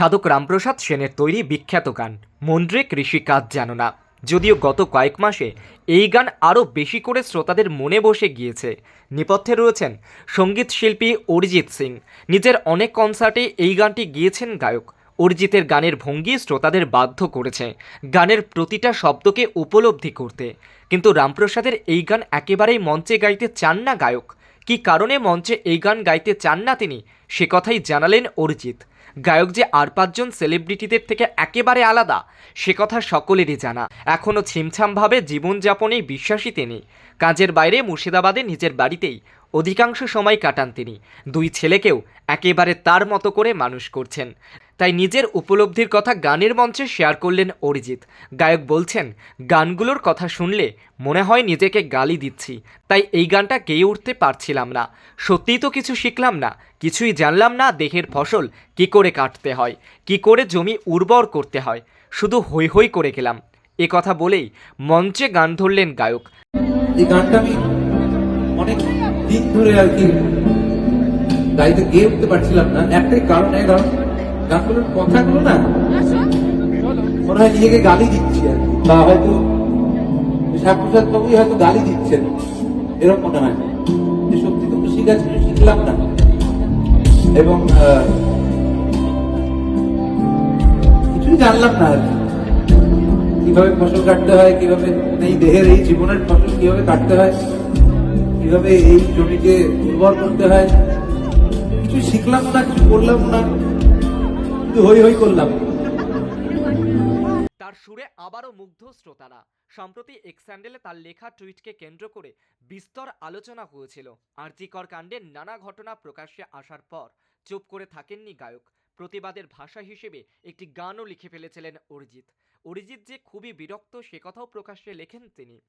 সাধক রামপ্রসাদ সেনের তৈরি বিখ্যাত গান মন্দ্রে কৃষি কাজ জানো না। যদিও গত কয়েক মাসে এই গান আরও বেশি করে শ্রোতাদের মনে বসে গিয়েছে। নেপথ্যে রয়েছেন সংগীত শিল্পী অরিজিৎ সিং। নিজের অনেক কনসার্টে এই গানটি গিয়েছেন গায়ক। অরিজিতের গানের ভঙ্গি শ্রোতাদের বাধ্য করেছে। গানের প্রতিটা শব্দকে উপলব্ধি করতে। কিন্তু রামপ্রসাদের এই গান একেবারেই মঞ্চে গাইতে চান না গায়ক। কী কারণে মঞ্চে এই গান গাইতে চান না তিনি? সে কথাই জানালেন অরিজিৎ। গায়ক যে আর পাঁচজন সেলিব্রিটিদের থেকে একেবারে আলাদা, সে কথা সকলেরই জানা। এখনও ছিমছামভাবে জীবনযাপনেই বিশ্বাসী তিনি। কাজের বাইরে মুর্শিদাবাদে নিজের বাড়িতেই অধিকাংশ সময় কাটান তিনি। দুই ছেলেকেও একেবারে তার মতো করে মানুষ করছেন। তাই নিজের উপলব্ধির কথা গানের মঞ্চে শেয়ার করলেন অরিজিৎ। গায়ক বলছেন, গানগুলোর কথা শুনলে মনে হয় নিজেকে গালি দিচ্ছি, তাই এই গানটা গেয়ে উঠতে পারছিলাম না। সত্যিই তো কিছু শিখলাম না, কিছুই জানলাম না দেহের ফসল কি করে কাটতে হয়, কি করে জমি উর্বর করতে হয়। শুধু হৈ হৈ করে গেলাম। এ কথা বলেই মঞ্চে গান ধরলেন গায়ক। এই গানটা আমি অনেক দিন ধরে আর কি গাইতে গেয়ে উঠতে পারছিলাম না। একটাই কারণ কারণ গানগুলোর কথাগুলো না মনে হয় নিজেকে গালি দিচ্ছি আর বা হয়তো শ্যামপ্রসাদ বাবুই হয়তো গালি দিচ্ছেন। এরকম মনে হয়। যে সত্যি তো কাজ কিছু শিখলাম না। এবং কিছুই জানলাম না আর কীভাবে ফসল কাটতে হয় কীভাবে এই দেহের এই জীবনের ফসল কীভাবে কাটতে হয় কীভাবে এই জমিকে উর্বর করতে হয় কিছু শিখলাম না কিছু করলাম না। হই হই করলাম। তার সুরে আবারও মুগ্ধ শ্রোতারা। সম্প্রতি এক্স তার লেখা টুইটকে কেন্দ্র করে বিস্তর আলোচনা হয়েছিল। আরজিকর কাণ্ডের নানা ঘটনা প্রকাশ্যে আসার পর চুপ করে থাকেননি গায়ক। প্রতিবাদের ভাষা হিসেবে একটি গানও লিখে ফেলেছিলেন অরিজিৎ। অরিজিৎ যে খুবই বিরক্ত সে কথাও প্রকাশ্যে লেখেন তিনি।